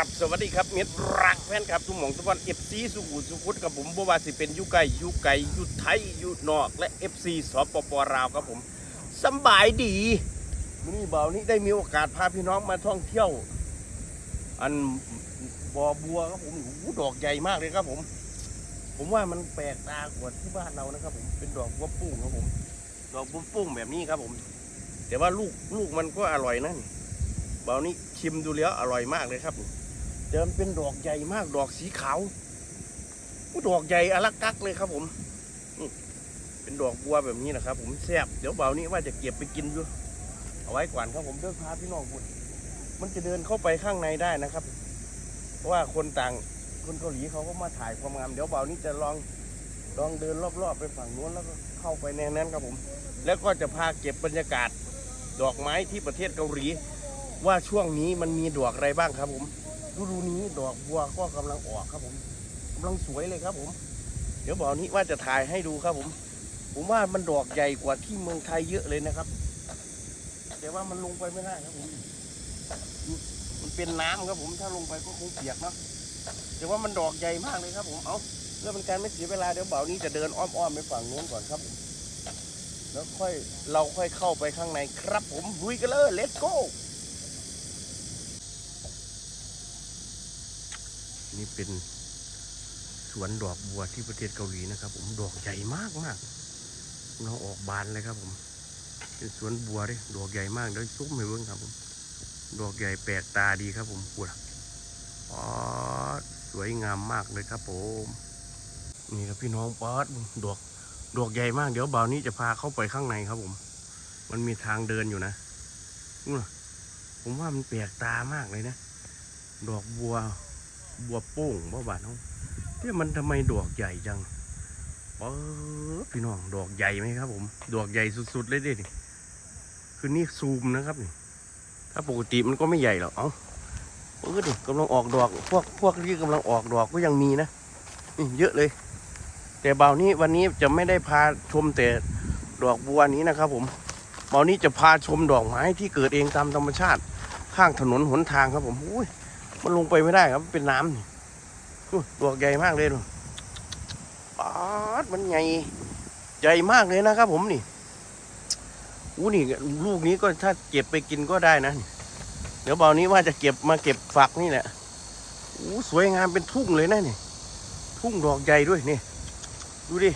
ราบสวัสดีครับเม็ดรักแฟนครับทุกหม่องทุกวันเอฟซีสุขุมสุขุดกับผมบ่ว่าสิเป็นยุไก่ยุไก่ยุไทยยุนอก และเอฟซีสปปลาวครับผมสบายดีมื้อนี้เบานี้ได้มีโอกาสพาพี่น้องมาท่องเที่ยว อันบ่อบัวครับผมโอ้ดอกใหญ่มากเลยครับผม ผมว่ามันแปลกตากว่าที่บ้านเรานะครับ ผมเป็นดอกบัวปุ้งครับผม ดอกบัวปุ้งแบบนี้ครับผม แต่ว่าลูกลูกมันก็อร่อยนะนี่เบานี้ชิมดูแล้วอร่อยมากเลยครับ เดิมเป็นดอกใหญ่มากดอกสีขาวอู้ดอกใหญ่อลักกักเลยครับผมนี่เป็นดอกบัวแบบนี้นะครับ ผมแซ่บเดี๋ยวเบานี้ว่าจะเก็บไปกินอยู่เอาไว้ก่อนครับผมเดินพาพี่น้องพูดมันจะเดินเข้าไปข้างในได้นะครับ เพราะว่าคนต่างคนเกาหลีเขาก็มาถ่ายความงามเดี๋ยวเบานี้จะลองลองเดินรอบๆไปฝั่งนู้นแล้วก็เข้าไปในนั้นครับผม แล้วก็จะพาเก็บบรรยากาศดอกไม้ที่ประเทศเกาหลี ว่าช่วงนี้มันมีดอกอะไรบ้างครับผม ฤดูนี้ดอกบัวก็กำลังออกครับผมกำลังสวยเลยครับผม เดี๋ยวบอกนี้ว่าจะถ่ายให้ดูครับผม ผมว่ามันดอกใหญ่กว่าที่เมืองไทยเยอะเลยนะครับ แต่ว่ามันลงไปไม่ได้ครับผมมันเป็นน้ำครับผมถ้าลงไปก็คงเปียกเนาะแต่ว่ามันดอกใหญ่มากเลยครับผมเอาเพื่อเป็นการไม่เสียเวลาเดี๋ยวเบานี้จะเดินอ้อมๆไปฝั่งนู้นก่อนครับผมแล้วค่อยเราค่อยเข้าไปข้างในครับผมลุยกันเลย let's go นี่เป็นสวนดอกบัวที่ประเทศเกาหลีนะครับ ผมดอกใหญ่มากมากเราออกบานเลยครับ ผม เป็นสวนบัวเลยดอกใหญ่มากเดี๋ยวซุ้มให้เบิ่งครับ ผม ดอกใหญ่แปลกตาดีครับ ผมปวดอ๋อสวยงามมากเลยครับผม นี่ครับพี่น้องป๊อดดอกดอกใหญ่มากเดี๋ยวบ่าวนี้จะพาเข้าไปข้างในครับ ผม มันมีทางเดินอยู่นะดูนะผมว่ามันแปลกตามากเลยนะ ดอกบัว บัวโป้งบ่บานเขาที่มันทำไมดอกใหญ่จังเออพี่น้องดอกใหญ่ไหมครับ ผม ดอกใหญ่สุด ๆ เลยดิคือนี่ซูมนะครับนี่ถ้าปกติมันก็ไม่ใหญ่หรอกเอ้าเออดิกำลังออกดอก พวกพวกที่กำลังออกดอกก็ยังมีนะนี่เยอะเลย แต่เบานี้วันนี้จะไม่ได้พาชมแต่ดอกบัวนี้นะครับ ผมเบานี้จะพาชมดอกไม้ที่เกิดเองตามธรรมชาติ ข้างถนนหนทางครับผมอุ้ย มันลงไปไม่ได้ครับเป็นน้ำนี่ดอกใหญ่มากเลยดูป๊าดมันใหญ่ใหญ่มากเลยนะครับ ผมนี่อู้นี่ลูกนี้ก็ถ้าเก็บไปกินก็ได้นะเดี๋ยวเบานี้ว่าจะเก็บมาเก็บฝักนี่แหละอู้สวยงามเป็นทุ่งเลยนะนี่ ทุ่งดอกใหญ่ด้วยนี่ ดูดิ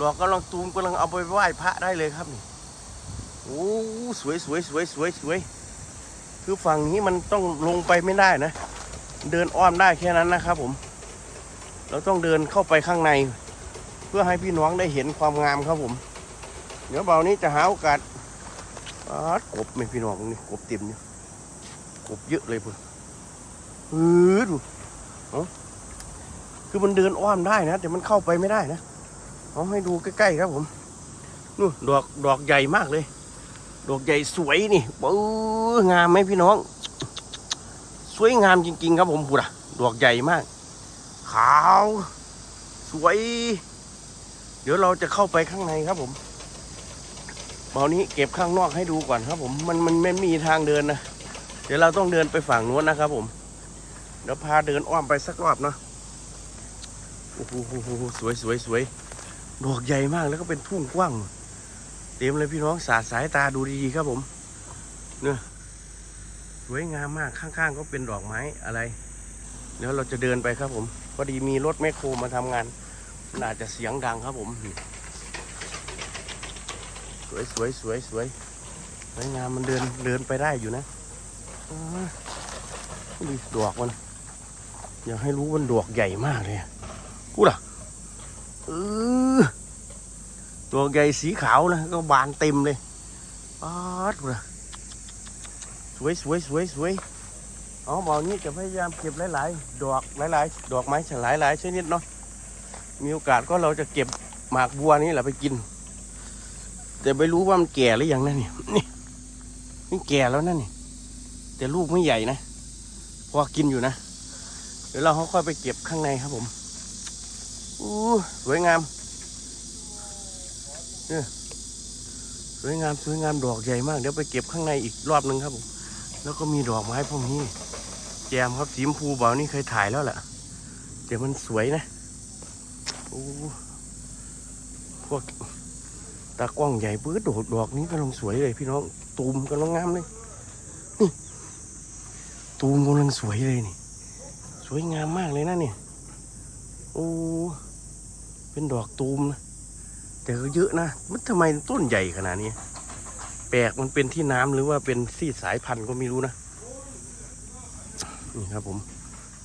ดอกกำลังตูมกำลังเอาไปไหว้พระได้เลยครับนี่โอ้สวยสวยสวยสวยสวย คือฝั่งนี้มันต้องลงไปไม่ได้นะ เดินอ้อมได้แค่นั้นนะครับผม เราต้องเดินเข้าไปข้างใน เพื่อให้พี่น้องได้เห็นความงามครับผม เดี๋ยวเบานี้จะหาโอกาสกบไหมพี่น้องนี่กบเต็มเนี่ยกบเยอะเลยเพุ่อนเออดูคือมันเดินอ้อมได้นะแต่มันเข้าไปไม่ได้นะเอาให้ดูใกล้ๆครับผมนู่นดอกดอกใหญ่มากเลย ดอกใหญ่สวยนี่ปื้งามไหมพี่น้อง สวยงามจริง ๆ ครับผมพูดอะดอกใหญ่มาก ขาว สวย เดี๋ยวเราจะเข้าไปข้างในครับผมเบานี้เก็บข้างนอกให้ดูก่อนครับผม มันมันไม่มีทางเดินนะ เดี๋ยวเราต้องเดินไปฝั่งนู้นนะครับผม เดี๋ยวพาเดินอ้อมไปสักรอบเนาะโอ้โหสวยสวยสวยดอกใหญ่มากแล้วก็เป็นทุ่งกว้างเต็มเลยพี่น้องสาดสายตาดูดีๆครับผมเนี่ยสวยงามมากข้างๆก็เป็นดอกไม้อะไรเดี๋ยวเราจะเดินไปครับผมพอดีมีรถแมคโครมาทำงานน่าจะเสียงดังครับผม สวยสวยสวยสวยสวยงามมันเดินเดินไปได้อยู่นะดูดอกมัน อยากให้รู้มันดอกใหญ่มากเลยอะพูดอะเออ ดอกใหญ่สีขาวนะก็บานเต็มเลยป๊าดพูดอะสวยสวยสวยสวยเอบอกนี้จะพยายามเก็บหลายๆ ดอกหลายๆ ดอกไม้ฉลายหลายชนิดเนาะมีโอกาสก็เราจะเก็บหมากบัวนี่แหละไปกิน แต่ไม่รู้ว่ามันแก่หรือยังนั่นนี่นี่นี่แก่แล้วนั่นนี่แต่ลูกไม่ใหญ่นะพอกินอยู่นะเดี๋ยวเราค่อยๆไปเก็บข้างในครับผมอู้สวยงาม เนี่ยสวยงามสวยงามดอกใหญ่มาก เดี๋ยวไปเก็บข้างในอีกรอบหนึ่งครับผมแล้วก็มีดอกไม้พวกนี้แจมครับสีชมพูเบานี่เคยถ่ายแล้วแหละแต่มันสวยนะโอ้พวกตากล้องใหญ่ปื้ดโดดดอกนี้กำลังสวยเลย พี่น้องตูมกำลังงามเลยนี่ตูมกำลังสวยเลยนี่ สวยงามมากเลยนะเนี่ยโอ้เป็นดอกตูมนะ แต่ก็เยอะนะ มันทำไมต้นใหญ่ขนาดนี้ แปลกมันเป็นที่น้ำหรือว่าเป็นซีดสายพันธุ์ก็ไม่รู้นะ นี่ครับผม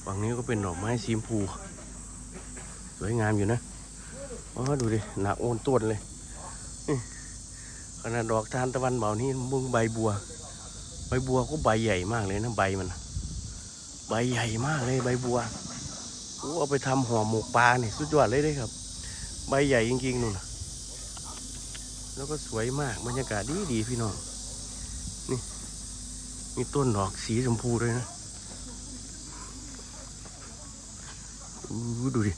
ฝั่งนี้ก็เป็นดอกไม้สีชมพู สวยงามอยู่นะอ๋อดูดิ หนาโอนต้นเลยนี่ขนาดดอกทานตะวันเบานี่มึงใบบัว ใบบัวก็ใบใหญ่มากเลยนะใบมัน ใบใหญ่มากเลยใบบัวโอ้เอาไปทำห่อหมกปลาเนี่ยสุดยอดเลยเด้ครับ ใบใหญ่จริงๆนู่นน่ะ แล้วก็สวยมากบรรยากาศดีดีพี่น้อง นี่ มีต้นดอกสีชมพูด้วยนะดูดิ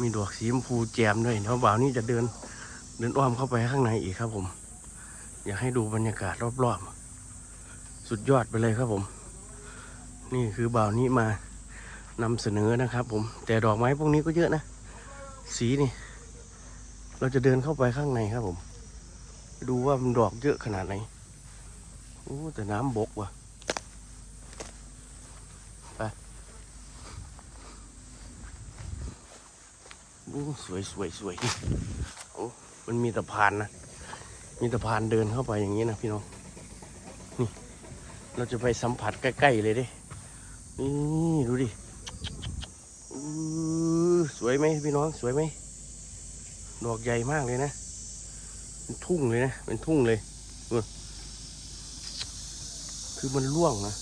มีดอกสีชมพูแจมด้วยเนาบ่าวนี่จะเดิน เดินอ้อมเข้าไปข้างในอีกครับผม อยากให้ดูบรรยากาศรอบๆ สุดยอดไปเลยครับผม นี่คือบ่าวนี้มานำเสนอนะครับผม แต่ดอกไม้พวกนี้ก็เยอะนะ สีนี่ เราจะเดินเข้าไปข้างในครับผม ดูว่ามันดอกเยอะขนาดไหนโอ้แต่น้ำบกว่ะโอ้สวยสวยสวยโอ้มันมีสะพานนะ มีสะพานเดินเข้าไปอย่างนี้นะพี่น้อง นี่ เราจะไปสัมผัสใกล้ๆเลยดิ นี่ ดูดิอู้สวยไหมพี่น้อง สวยไหม ดอกใหญ่มากเลยนะเป็นทุ่งเลยนะเป็นทุ่งเลยคือมันร่วงนะ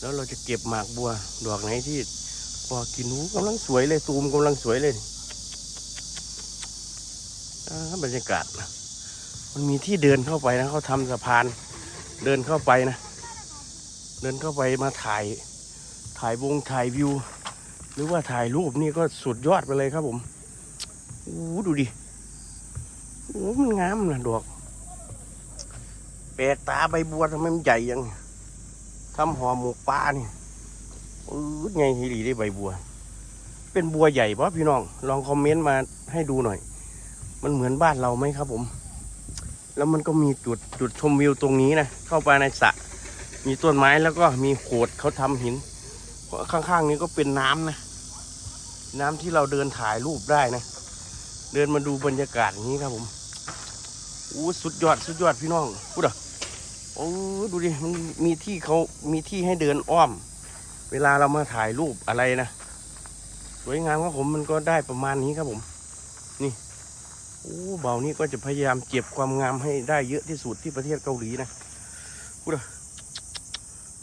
แล้วเราจะเก็บหมากบัว ดอกไหนที่พอกินหูกำลังสวยเลยตูมกำลังสวยเลยบรรยากาศนะมันมีที่เดินเข้าไปนะเขาทำสะพาน เดินเข้าไปนะ เดินเข้าไปมาถ่าย ถ่ายวงถ่ายวิว หรือว่าถ่ายรูปนี่ก็สุดยอดไปเลยครับผม โอ้ดูดิโอ้มันงามนะดอกแปลกตาใบบัวทำไมมันใหญ่ยังทำห่อหมกปลานี่อืดไงฮีรีได้ใบบัว เป็นบัวใหญ่ปะพี่น้อง ลองคอมเมนต์มาให้ดูหน่อย มันเหมือนบ้านเราไหมครับผม แล้วมันก็มีจุดจุดชมวิวตรงนี้นะ เข้าไปในสระ มีต้นไม้แล้วก็มีโขดเขาทำหิน ข้างๆนี้ก็เป็นน้ำนะ น้ำที่เราเดินถ่ายรูปได้นะ เดินมาดูบรรยากาศอย่างนี้ครับผมอู้สุดยอดสุดยอดพี่น้องพูดอะโอ้ดูดิมันมีที่เขามีที่ให้เดินอ้อม เวลาเรามาถ่ายรูปอะไรนะสวยงามครับผมมันก็ได้ประมาณนี้ครับผม นี่โอ้เบานี่ก็จะพยายามเก็บความงามให้ได้เยอะที่สุดที่ประเทศเกาหลีนะพูดเลย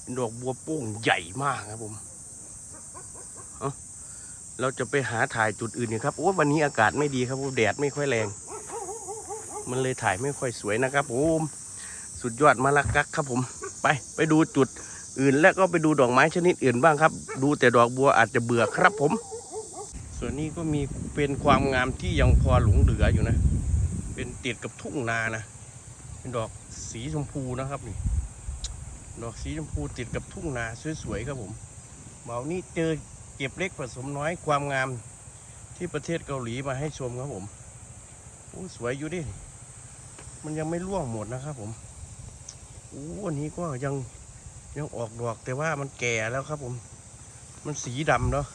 เป็นดอกบัวโป้งใหญ่มากครับผม เราจะไปหาถ่ายจุดอื่นเนี่ยครับโอ้วันนี้อากาศไม่ดีครับผมแดดไม่ค่อยแรง มันเลยถ่ายไม่ค่อยสวยนะครับผมสุดยอดมาละกักครับผม ไปไปดูจุดอื่นและก็ไปดูดอกไม้ชนิดอื่นบ้างครับ ดูแต่ดอกบัวอาจจะเบื่อครับผม ส่วนนี้ก็มีเป็นความงามที่ยังพอหลงเหลืออยู่นะ เป็นติดกับทุ่งนานะเป็นดอกสีชมพูนะครับนี่ดอกสีชมพูติดกับทุ่งนาสวยๆครับผมเมานี่เจอ ก็บเล็กผสมน้อยความงามที่ประเทศเกาหลีมาให้ชมครับผมโอ้สวยอยู่ดิ มันยังไม่ร่วงหมดนะครับผมโอ้อันนี้ก็ยังยังออกดอกแต่ว่ามันแก่แล้วครับผม มันสีดำเนาะ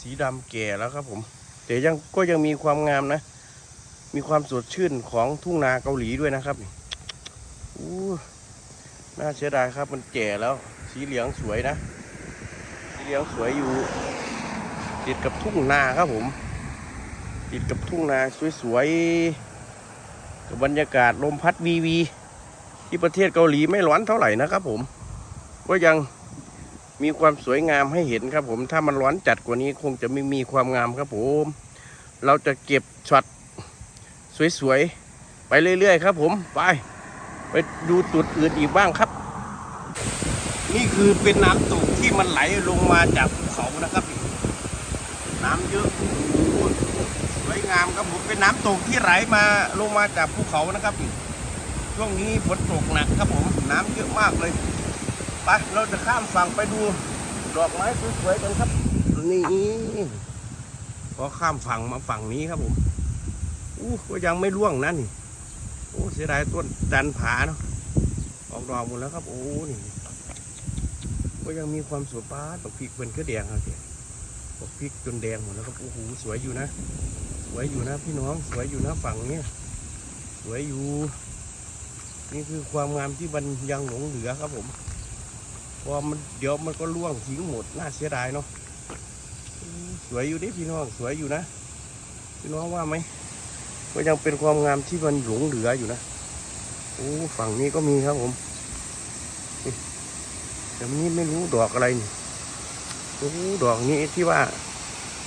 สีดำแก่แล้วครับผม แต่ยังก็ยังมีความงามนะ มีความสดชื่นของทุ่งนาเกาหลีด้วยนะครับอู้น่าเสียดายครับมันแก่แล้ว สีเหลืองสวยนะ เหลืองสวยอยู่ ติดกับทุ่งนาครับผม ติดกับทุ่งนาสวยๆกับบรรยากาศลมพัดวีวี ที่ประเทศเกาหลีไม่ร้อนเท่าไหร่นะครับผม ก็ยังมีความสวยงามให้เห็นครับผม ถ้ามันร้อนจัดกว่านี้คงจะไม่มีความงามครับผม เราจะเก็บช็อตสวยๆ ไปเรื่อยๆ ครับผม ไป ไปดูจุดอื่นอีกบ้างครับ นี่คือเป็นน้ำตก ที่มันไหลลงมาจากภูเขานะครับ น้ำเยอะสวยงามครับผมเป็นน้ำตกที่ไหลมาลงมาจากภูเขานะครับช่วงนี้ฝนตกหนักครับผมน้ำเยอะมากเลยไปไปเราจะข้ามฝั่งไปดูดอกไม้สวยๆกันครับนี่พอข้ามฝั่งมาฝั่งนี้ครับผมอู้ก็ยังไม่ร่วงนะนี่โอ้เสียดายต้นจันผาเนาะออกดอกหมดแล้วครับ โอ้นี่ ก็ยังมีความสวยป้าดอกพริกเป็นก็แดงครับเสียดอกพริกจนแดงหมดแล้วครับโอ้โหสวยอยู่นะ สวยอยู่นะพี่น้องสวยอยู่นะฝั่งเนี้ยสวยอยู่ นี่คือความงามที่มันยังหลงเหลือครับผมพอมันเดี๋ยวมันก็ร่วงทิ้งหมดน่าเสียดายเนาะสวยอยู่ดิพี่น้องสวยอยู่นะพี่น้องว่าไหมก็ยังเป็นความงามที่มันหลงเหลืออยู่นะโอ้ฝั่งนี้ก็มีครับผม แต่มันนี่ไม่รู้ดอกอะไรนี่โอ้ดอกนี้ที่ว่า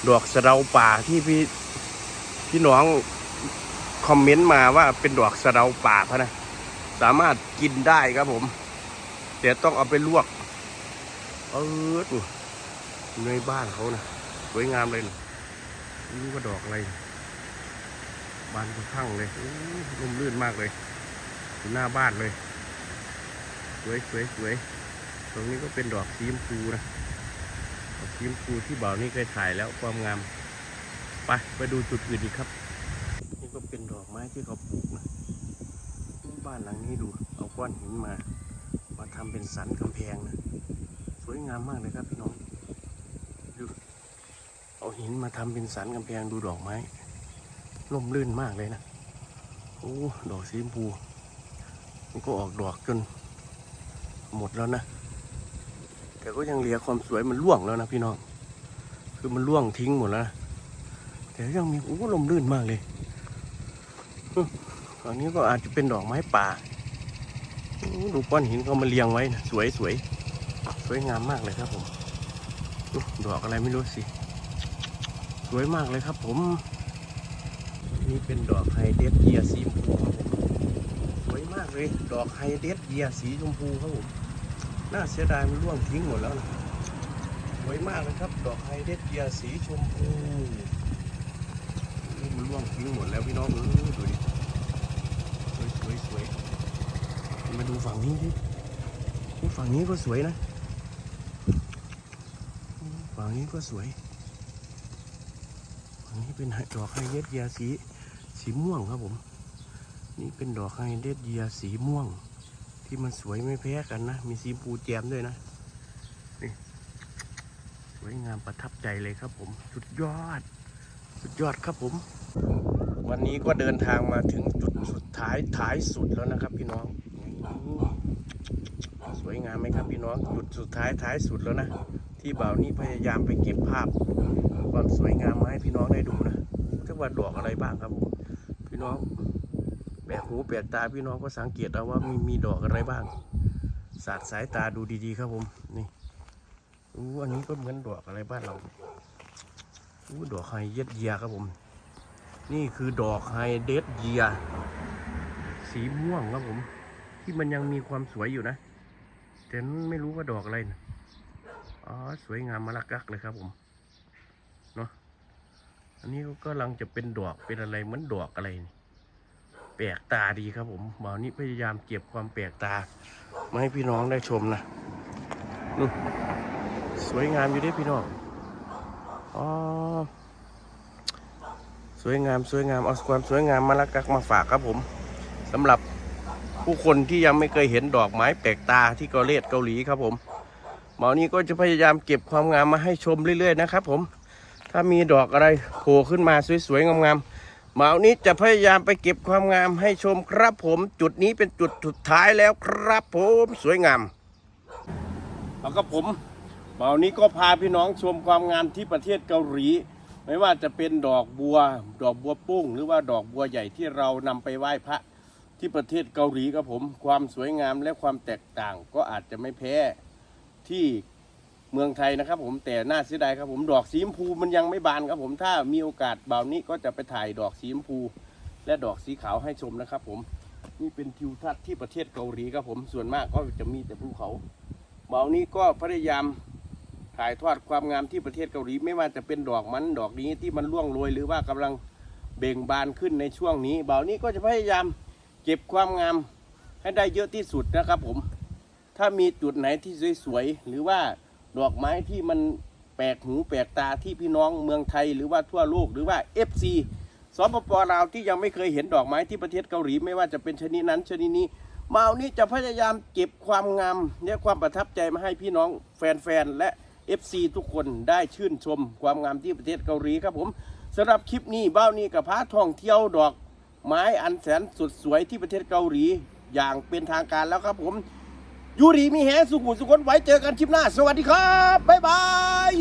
ดอกสะเดาป่าที่พี่พี่น้องคอมเมนต์มาว่าเป็นดอกสะเดาป่าพะนะสามารถกินได้ครับผม แต่ต้องเอาไปลวก เออในบ้านเขานะสวยงามเลยนะนี่ว่าดอกอะไรบานกระทั่งเลยร่มรื่นมากเลย หน้าบ้านเลย สวยสวยสวย ตรงนี้ก็เป็นดอกสีชมพูนะดอกสีชมพูที่บ่าวนี่เคยถ่ายแล้วความงามไปไปดูจุดอื่นอีกครับ นี่ก็เป็นดอกไม้ที่เขาปลูกนะบ้านหลังนี้ดูเอาก้อนหินมามาทำเป็นสันกำแพงนะสวยงามมากเลยครับพี่น้องดูเอาหินมาทำเป็นสันกำแพงดูดอกไม้ร่มรื่นมากเลยนะโอ้ดอกสีชมพูมันก็ออกดอกจนหมดแล้วนะ แต่ก็ยังเหลือความสวยมันร่วงแล้วนะพี่น้อง คือมันร่วงทิ้งหมดแล้ว แต่ยังมีโอ้ลมรื่นมากเลยฝั่งนี้ก็อาจจะเป็นดอกไม้ป่า ดูก้อนหินเขามาเรียงไว้นะสวยสวยสวยงามมากเลยครับผม ดอกอะไรไม่รู้สิ สวยมากเลยครับผม นี่เป็นดอกไฮเดรสเยียสีชมพูครับผม สวยมากเลย ดอกไฮเดรสเยียสีชมพูครับผม น่าเสียดายมันร่วงทิ้งหมดแล้วนะสวยมากเลยครับ ดอกไฮเดรเยียสีชมพูมันร่วงทิ้งหมดแล้วพี่น้องเออดูดิสวยสวยสวยมาดูฝั่งนี้ดิฝั่งนี้ก็สวยนะ ฝั่งนี้ก็สวย ฝั่งนี้เป็นดอกไฮเดรเยียสีสีม่วงครับผม นี่เป็นดอกไฮเดรเยียสีม่วง ที่มันสวยไม่แพ้กันนะ มีสีชมพูแจมด้วยนะ นี่สวยงามประทับใจเลยครับผม สุดยอด สุดยอดครับผม วันนี้ก็เดินทางมาถึงจุดสุดท้ายท้ายสุดแล้วนะครับพี่น้อง สวยงามไหมครับพี่น้อง จุดสุดท้ายท้ายสุดแล้วนะ ที่บ่าวนี่พยายามไปเก็บภาพ ความสวยงามมาให้พี่น้องได้ดูนะจะว่าดอกอะไรบ้างครับผม พี่น้อง ลกหูแปลกตาพี่น้องก็สังเกตเอาว่ามีมีดอกอะไรบ้างสาดสายตาดูดีๆครับผมนี่อู้อันนี้ก็เหมือนดอกอะไรบ้านเราอู้ดอกไฮเย็ดเยียครับผม นี่คือดอกไฮเดรสเยียสีม่วงครับผม ที่มันยังมีความสวยอยู่นะแต่ไม่รู้ว่าดอกอะไรนะอ๋อสวยงามมาลักกักเลยครับผมเนาะอันนี้ก็กำลังจะเป็นดอกเป็นอะไรเหมือนดอกอะไรนี่ ปลกตาดีครับผมบ่าวนี้พยายามเก็บความแปลกตา มาให้พี่น้องได้ชมนะดูสวยงามอยู่ด้พี่น้องอ๋อสวยงามสวยงามเอาความสวยงามมาละกักมาฝากครับผมสำหรับผู้คนที่ยังไม่เคยเห็นดอกไม้แปลกตาที่เกาหลีเกาหลีครับผมหมอนี้ก็จะพยายามเก็บความงามมาให้ชมเรื่อยๆนะครับผม ถ้ามีดอกอะไรโผล่ขึ้นมาสวยๆงามๆ หมอนี้จะพยายามไปเก็บความงามให้ชมครับผม จุดนี้เป็นจุดสุดท้ายแล้วครับผมสวยงามแล้วก็ผมหมอนี้ก็พาพี่น้องชมความงามที่ประเทศเกาหลี ไม่ว่าจะเป็นดอกบัว ดอกบัวปุ้ง หรือว่าดอกบัวใหญ่ที่เรานำไปไหว้พระที่ประเทศเกาหลีครับผม ความสวยงามและความแตกต่างก็อาจจะไม่แพ้ที่ เมืองไทยนะครับ ผมแต่น่าเสียดายครับ ผมดอกสีชมพูมันยังไม่บานครับ ผมถ้ามีโอกาสบ่าวนี้ก็จะไปถ่ายดอกสีชมพู และดอกสีขาวให้ชมนะครับ ผมนี่เป็นทิวทัศน์ที่ประเทศเกาหลีครับผมส่วนมากก็จะมีแต่ภูเขาบ่าวนี้ก็พยายามถ่ายทอดความงามที่ประเทศเกาหลีไม่ว่าจะเป็นดอกมันดอกนี้ที่มันร่วงโรยหรือว่ากำลังเบ่งบานขึ้นในช่วงนี้บ่าวนี้ก็จะพยายามเก็บความงามให้ได้เยอะที่สุดนะครับ ผมถถ้ามีจุดไหนที่สวยๆหรือว่า ดอกไม้ที่มันแปลกหูแปลกตาที่พี่น้องเมืองไทยหรือว่าทั่วโลกหรือว่า FC สปปลาวที่ยังไม่เคยเห็นดอกไม้ที่ประเทศเกาหลีไม่ว่าจะเป็นชนิดนั้นชนิดนี้มาเอานี้จะพยายามเก็บความงามและความประทับใจมาให้พี่น้องแฟนๆและ FC ทุกคนได้ชื่นชมความงามที่ประเทศเกาหลีครับผมสำหรับคลิปนี้เบ้านี้กับพาท่องเที่ยวดอกไม้อันแสนสุดสวยที่ประเทศเกาหลีอย่างเป็นทางการแล้วครับผม ยูรีมีแฮสุขุมสุขนไว้เจอกันคลิปหน้า สวัสดีครับ บ๊ายบาย